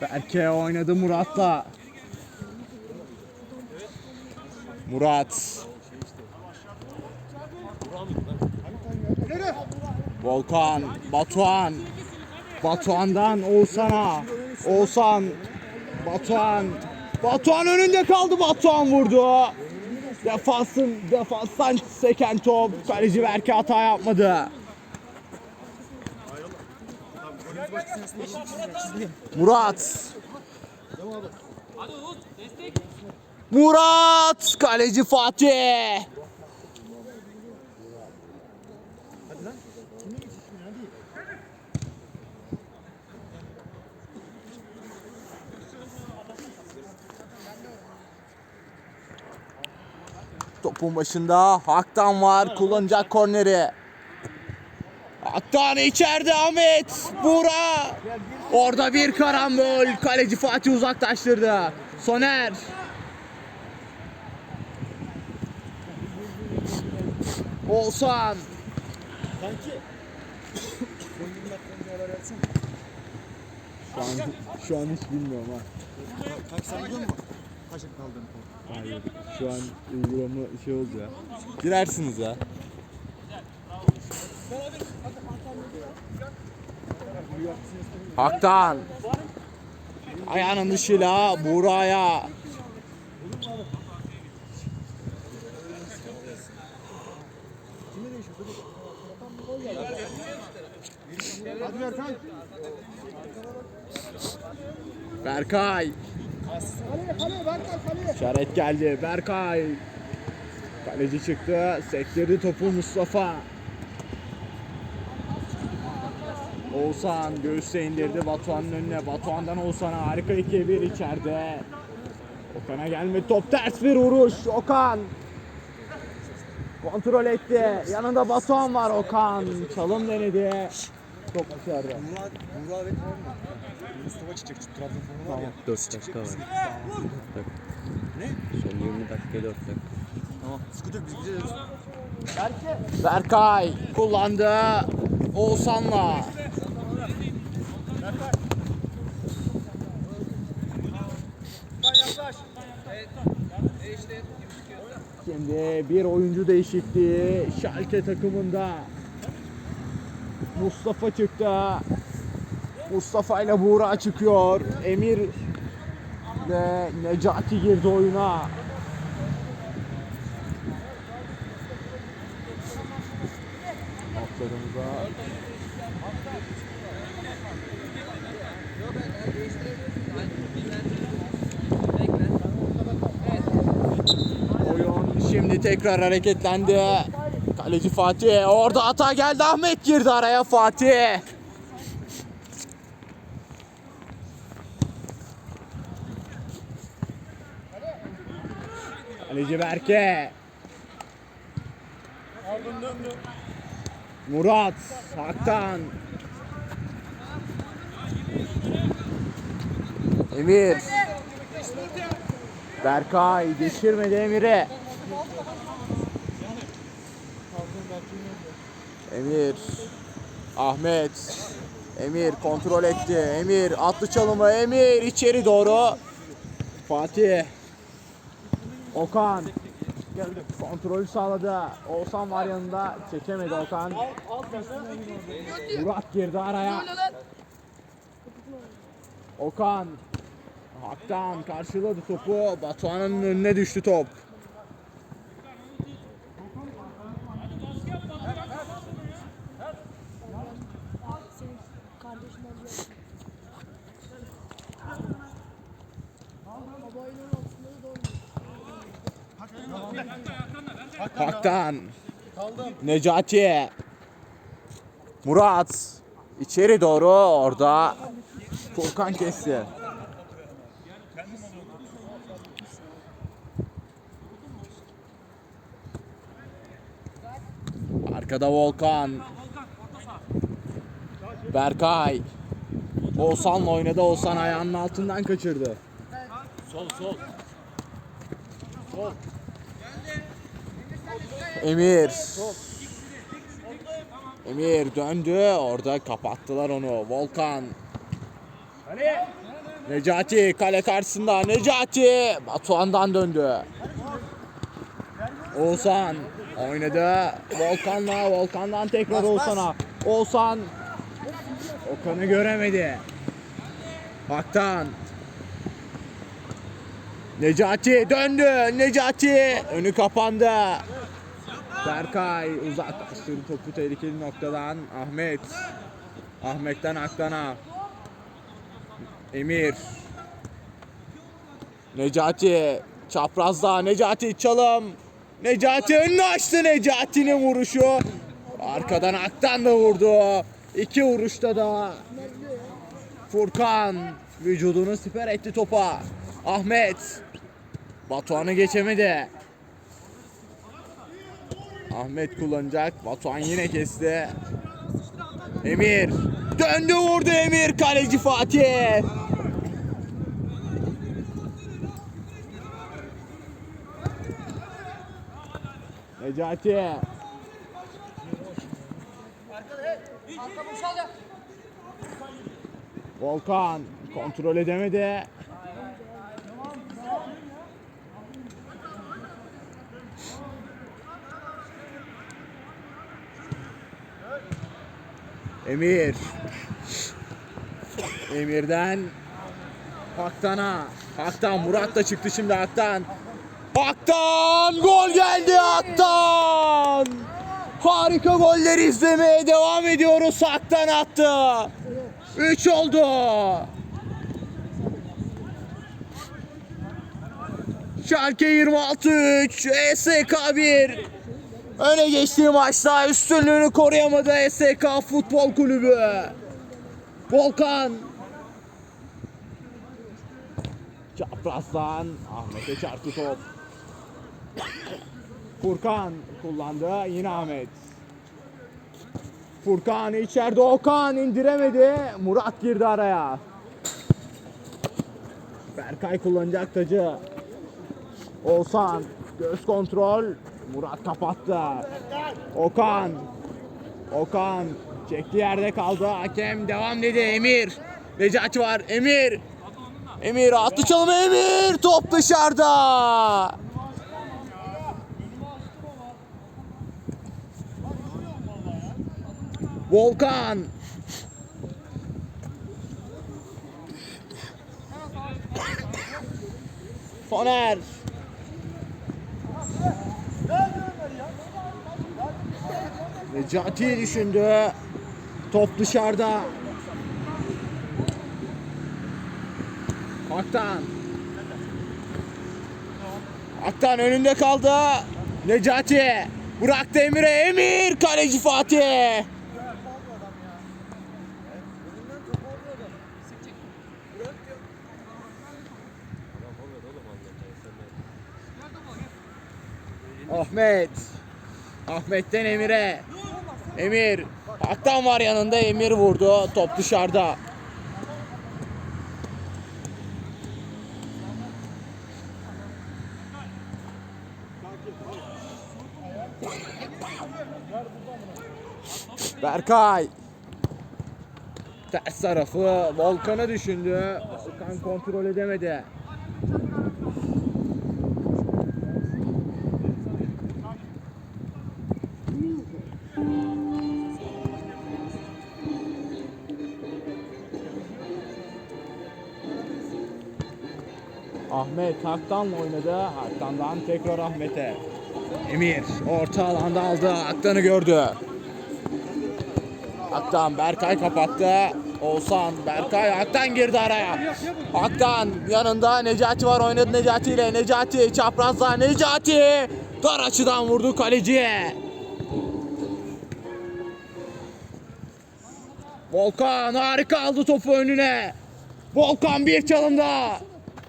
Berke oynadı Murat'la. Murat. Volkan, Batuhan. Batuhan'dan Oğuzhan'a. Oğuzhan, Batuhan. Batuhan önünde kaldı. Batuhan vurdu. Defansın defanstan seken top. Kaleci Berke hata yapmadı. Murat. Murat. Kaleci Fatih. Topun başında Hak'tan var. Kullanacak korneri. Hak'tan içeride Ahmet. Buğra. Orada bir karambol. Kaleci Fatih uzaklaştırdı. Soner. Oğuzhan. Şu an, şu an hiç bilmiyorum ha. Kaç sen biliyor? Hayır. Şu an uygulama şey oldu ya. Girersiniz ya. Haktan. Ayağının dışıyla Buğra'ya. Hadi. Berkay. Kaleye. İşaret geldi. Berkay. Kaleci çıktı. Sektirdi topu Mustafa. Oğuzhan göğüste indirdi Batuhan'ın önüne. Batuhan'dan Oğuzhan'a harika 2-1 içeride. Okan'a gelmedi top ters bir vuruş. Okan. Kontrol etti. Yanında Batuhan var Okan. Çalım denedi. Top dışarıda. Murat, Murat ve var mı? Mustafa çıkacak şu Trabzon formu var ya. 4 dakika var. Ne? Son 20 dakika 4 dakika. Tamam. Sıkıntı biz gideceğiz. Berkay kullandı. Oğuzhan'la. Şimdi bir oyuncu değişikliği Schalke takımında. Mustafa çıktı. Mustafa ile Buğra çıkıyor. Emir ve Necati girdi oyuna. Altlarımıza Oyun şimdi tekrar hareketlendi. Kaleci Fatih. Orada hata geldi. Ahmet girdi araya Fatih. Kaleci Berke. Murat. Haktan. Emir. Berkay geçirmedi Emir'e. Emir. Ahmet. Emir kontrol etti. Emir attı çalımı. Emir içeri doğru. Fatih. Okan. Kontrolü sağladı. Oğuzhan var yanında. Çekemedi Okan. Murat girdi araya. Okan. Haktan karşıladı topu. Batuhan'ın önüne düştü top. Haktan. Necati. Murat. içeri doğru orada. Furkan kesti. Arkada Volkan. Berkay. Oğuzhan'la oynadı. Oğuzhan ayağının altından kaçırdı. Emir. Emir döndü. Orada kapattılar onu. Volkan. Necati kale karşısında Necati Batuhan'dan döndü. Oğuzhan oynadı. Volkan'la Volkan'dan tekrar Oğuzhan'a. Oğuzhan Okan'ı göremedi. Hak'tan Necati döndü. Necati önü kapandı. Berkay uzaklaştırdı topu tehlikeli noktadan. Ahmet. Ahmet'ten Aktan'a. Emir. Necati çaprazda Necati çalım. Necati önünü açtı Necati'nin vuruşu. Arkadan Aktan da vurdu. İki vuruşta da Furkan vücudunu siper etti topa. Ahmet Batuhan'ı geçemedi. Ahmet kullanacak. Batuhan yine kesti. Emir. Döndü vurdu Emir. Kaleci Fatih. Necati. Volkan kontrol edemedi. Emir. Emir'den Haktan'a. Haktan Murat da çıktı şimdi Haktan. Haktan gol geldi Haktan. Harika golleri izlemeye devam ediyoruz. Haktan attı. 3 oldu. Schalke 26-3, ESK 1. Öne geçtiği maçta üstünlüğünü koruyamadı ESK Futbol Kulübü. Volkan. Çaprazdan Ahmet'e çarptı top. Furkan kullandı yine Ahmet. Furkan içeride Okan indiremedi. Murat girdi araya. Berkay kullanacak tacı. Oğuzhan göz kontrol. Murat kapattı. Okan. Okan çekti yerde kaldı. Hakem devam dedi. Emir. Necati var. Emir. Emir attı çalımı Emir. Top dışarıda. Volkan. Soner. Necati düşündü. Top dışarıda. Aktan. Aktan önünde kaldı. Necati. Bıraktı Emir'e. Emir. Kaleci Fatih. Ahmet. Ahmet'ten Emir'e. Emir. Aktan var yanında Emir vurdu. Top dışarıda. Berkay. Ters tarafı Volkan'a düşündü. Volkan kontrol edemedi. Haktan'la oynadı. Haktan'dan tekrar Ahmet'e. Emir orta alanda aldı. Haktan'ı gördü. Haktan Berkay kapattı. Oğuzhan Berkay Haktan girdi araya. Haktan yanında Necati var oynadı Necati ile. Necati çaprazda Necati dar açıdan vurdu kaleciye. Volkan harika aldı topu önüne. Volkan bir çalımda.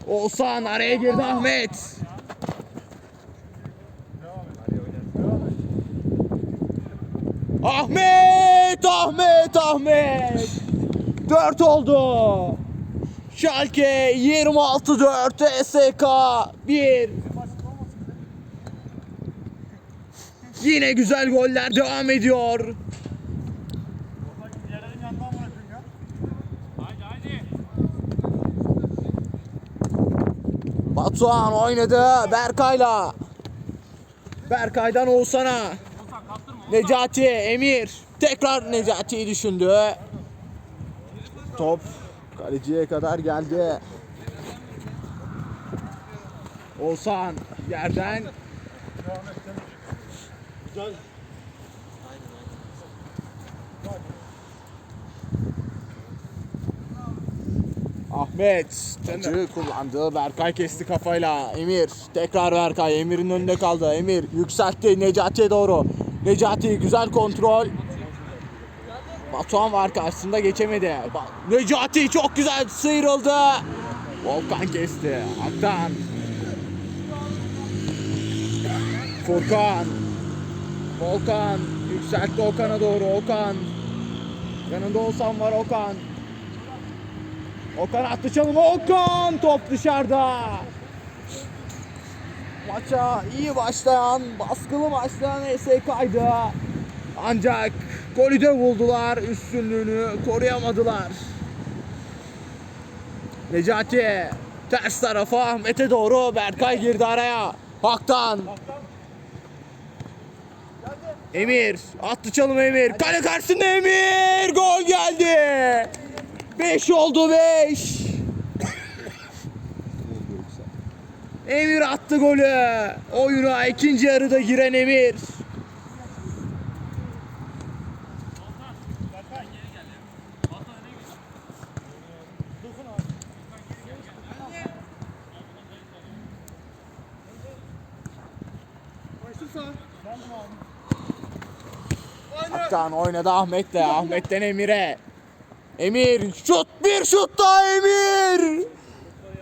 Oğuzhan araya girdi Ahmet. Ahmet, Ahmet, Ahmet. 4 oldu. Schalke 26-4, SK 1. Yine güzel goller devam ediyor. Batuhan oynadı Berkay'la. Berkay'dan Oğuzhan'a. Necati, Emir. Tekrar Necati'yi düşündü. Top kaleciye kadar geldi. Oğuzhan yerden Ahmet Tacı kullandı. Berkay kesti kafayla. Emir tekrar Berkay. Emir'in önünde kaldı. Emir yükseltti Necati'ye doğru. Necati güzel kontrol. Batuhan var karşısında geçemedi. Necati çok güzel sıyrıldı. Volkan kesti. Aktan. Furkan. Volkan yükseltti Okan'a doğru. Okan. Yanında olsam var Okan. Okan attı çalımı. Okan top dışarıda. Maça iyi başlayan, baskılı başlayan ESK'ydı. Ancak golü de buldular. Üstünlüğünü koruyamadılar. Necati ters tarafa Ahmet'e doğru Berkay girdi araya. Haktan. Emir attı çalımı Emir. Kale karşısında Emir. Gol geldi. 5 oldu 5. Emir attı golü. Oyuna ikinci yarıda giren Emir. Aktan oynadı Ahmet'le. Ahmet'ten Emir'e. Emir şut bir şut daha Emir.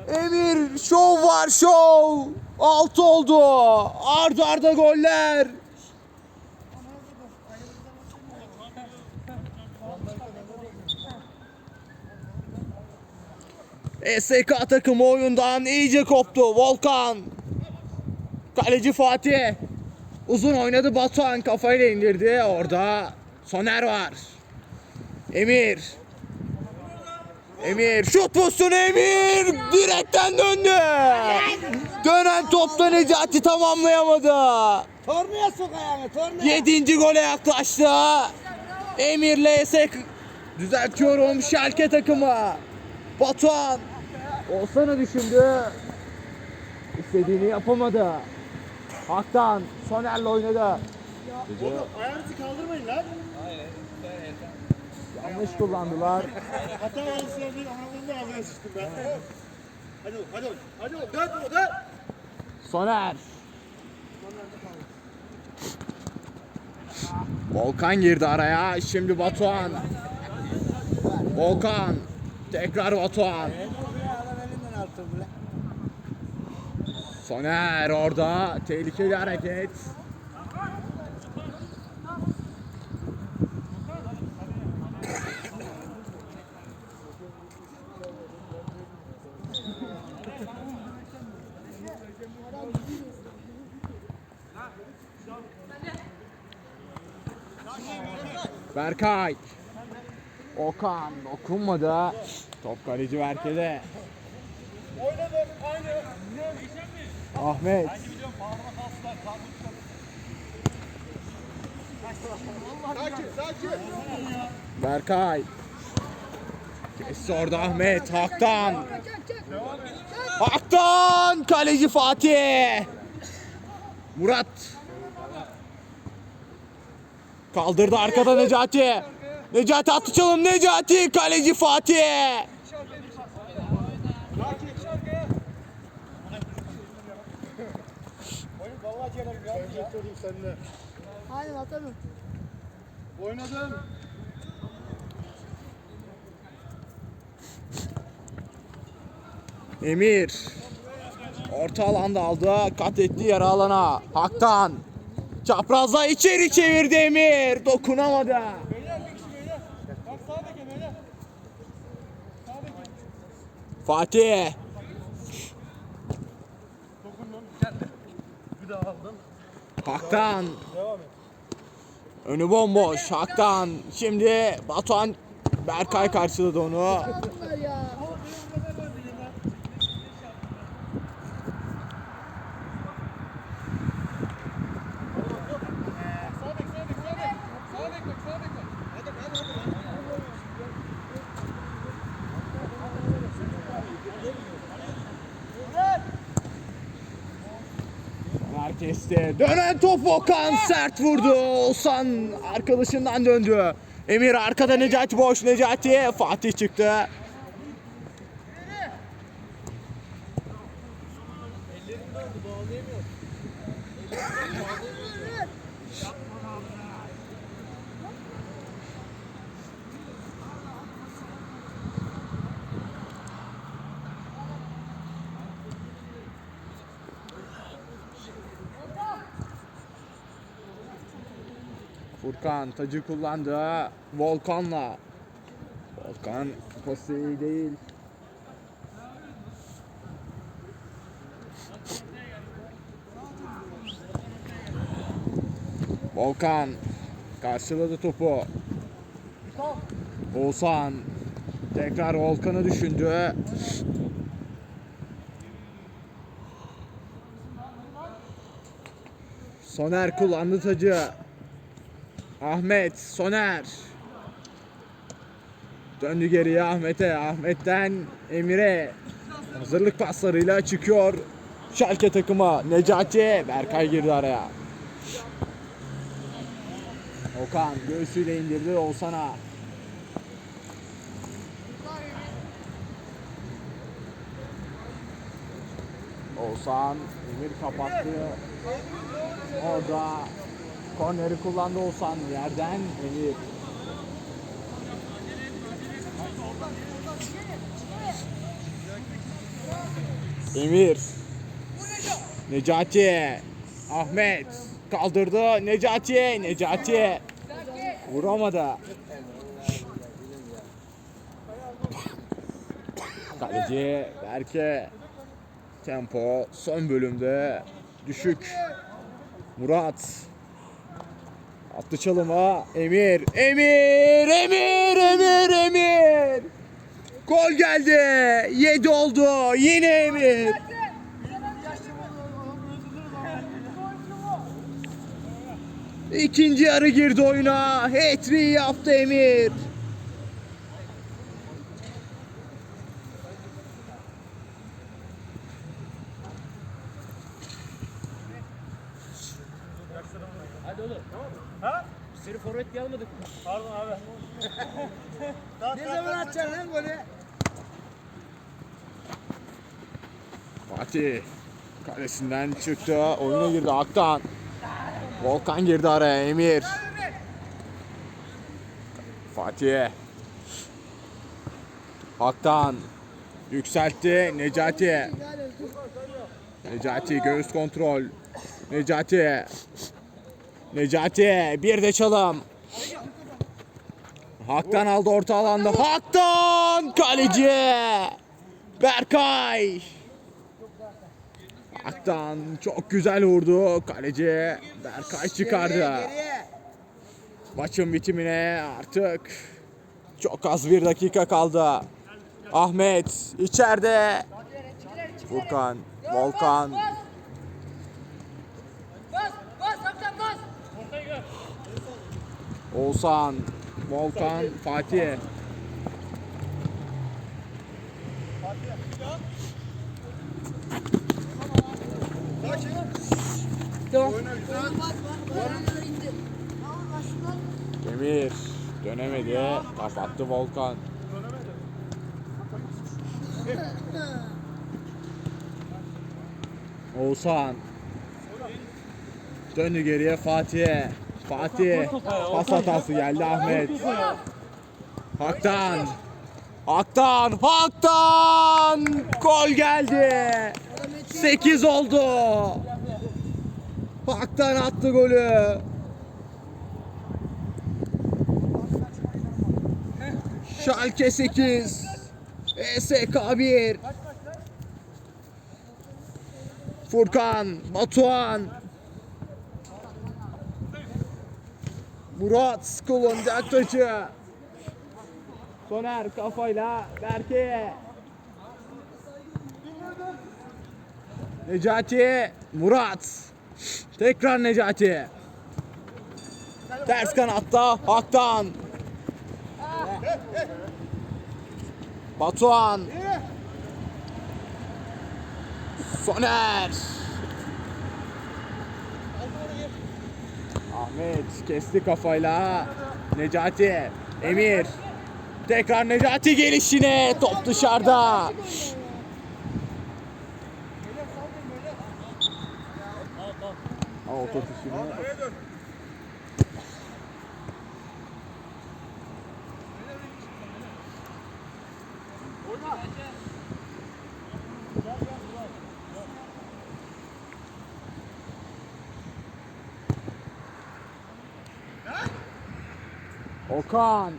Emir şov var şov. Altı oldu. Arda arda goller. SK takımı oyundan iyice koptu. Volkan. Kaleci Fatih. Uzun oynadı Batuhan kafayla indirdi. Orada Soner var. Emir. Emir şut pozisyonu Emir direkten döndü. Dönen topta Necati tamamlayamadı. Tornaya sok ayağını tornaya. Yedinci gole yaklaştı. Emir'le Esek düzeltiyorum Şalke takımı. Batuhan Olsan'ı düşündü. İstediğini yapamadı. Haktan Soner'le oynadı. Ayağınızı kaldırmayın lan. Yanlış kullandılar. Hata olsun diye anamın da ağzına sıçtım ben. Hadi oğlum hadi oğlum. Hadi oğlum dön dön. Soner. Volkan girdi araya. Şimdi Batuhan. Volkan. Tekrar Batuhan. Soner orada. Tehlikeli hareket. Berkay. Okan dokunmadı. Top kaleci Berke'de. Ahmet. Sakin sakin. Berkay. Kesti orada Ahmet. Haktan. Haktan. Kaleci Fatih. Murat. Kaldırdı arkada Necati. Necati attı çalım. Necati. Kaleci Fatih. Aynen atalım. Oynadım. Emir. Orta alanda aldı. Kat etti yarı alana. Haktan. Çaprazla içeri çevirdi Emir. Dokunamadı. Fatih. Haktan. Önü bomboş. Haktan. Şimdi Batuhan Berkay karşıladı onu. Dönen top Volkan sert vurdu. Oğuzhan arkadaşından döndü. Emir arkada Necati boş. Necati Fatih çıktı. Furkan tacı kullandı. Volkan'la. Volkan pası iyi değil. Volkan karşıladı topu. Oğuzhan tekrar Volkan'ı düşündü. Soner kullandı tacı. Ahmet, Soner. Döndü geriye Ahmet'e. Ahmet'ten Emir'e. Hazırlık paslarıyla çıkıyor. Şalke takımı. Necati. Berkay girdi araya. Okan göğsüyle indirdi Oğuzhan'a. Oğuzhan Emir kapattı. Orada korneri kullandı Oğuzhan yerden Emir. Emir. Necati. Ahmet. Kaldırdı. Necati. Necati. Vuramadı. Kaleci Berke. Tempo son bölümde düşük. Murat. Attı çalıma. Emir. Emir. Emir. Emir. Emir. Gol geldi. 7 oldu. Yine Emir. İkinci yarı girdi oyuna. Hat-trick yaptı Emir. Seni forvet diye almadık mı? Pardon abi. Ne zaman atacaksın lan golü? Fatih kalesinden çıktı. Oyuna girdi Aktan. Volkan girdi araya. Emir. Fatih. Aktan. Yükseltti. Necati. Necati göğüs kontrol. Necati. Necati. Bir de çalım. Haktan aldı orta alanda. Haktan! Kaleci! Berkay! Aktan çok güzel vurdu. Kaleci Berkay çıkardı. Maçın bitimine artık çok az bir dakika kaldı. Ahmet içeride. Furkan, Volkan, Oğuzhan, Volkan, Fatih. Demir dönemedi. Kapattı Volkan. Oğuzhan. Döndü geriye Fatih'e. Fatih. Pas hatası geldi Ahmet. Haktan. Haktan. Haktan. Gol geldi. 8 oldu. Haktan attı golü. Schalke 8. ESK 1. Furkan, Batuhan. Murat Skolon'da aktaçı. Soner kafayla Berke'ye. Necati Murat. Tekrar Necati. Ters kanatta Haktan. Batuhan. Soner. Ahmet kesti kafayla. Necati. Emir. Tekrar Necati gelişine. Top dışarıda. Auto tuşuna. Okan.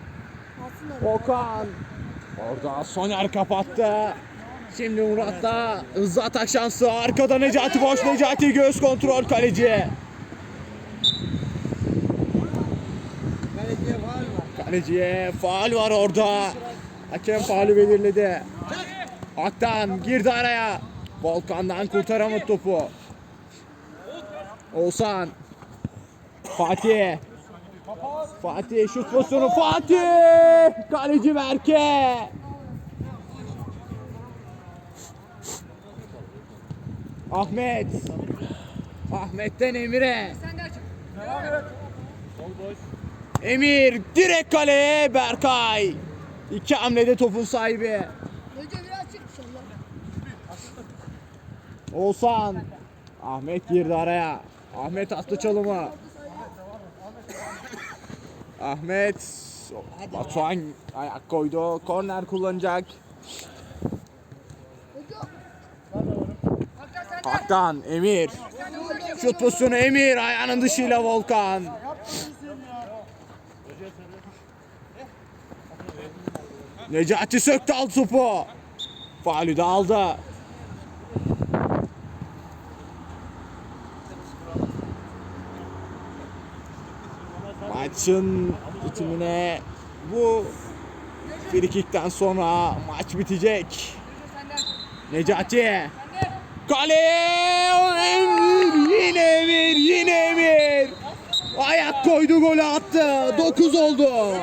Okan. Orada Soner kapattı. Şimdi Murat'ta hızlı atak şansı. Arkada Necati boş. Necati göğüs kontrol kaleci. Kaleciye faal var orada. Hakem faali belirledi. Aktan girdi araya. Volkan'dan kurtaramadı topu. Oğuzhan. Fatih. Fatih şut pozisyonu. Fatih! Kaleci Berke. Ahmet. Ahmet'ten Emir'e. Emir direkt kaleye Berkay. İki hamlede topun sahibi. Oğuzhan. Ahmet girdi araya. Ahmet attı çalımı. Ahmet. Batuhan ayak koydu. Korner kullanacak. Haktan Emir. Şut pozisyonu Emir. Ayağının dışıyla Volkan. Necati söktü al topu. Faulü de aldı. Maçın bitimine bu frikikten sonra maç bitecek. Necati. Sen de. Kale Emir yine Emir yine Emir ayak koydu golü attı 9 oldu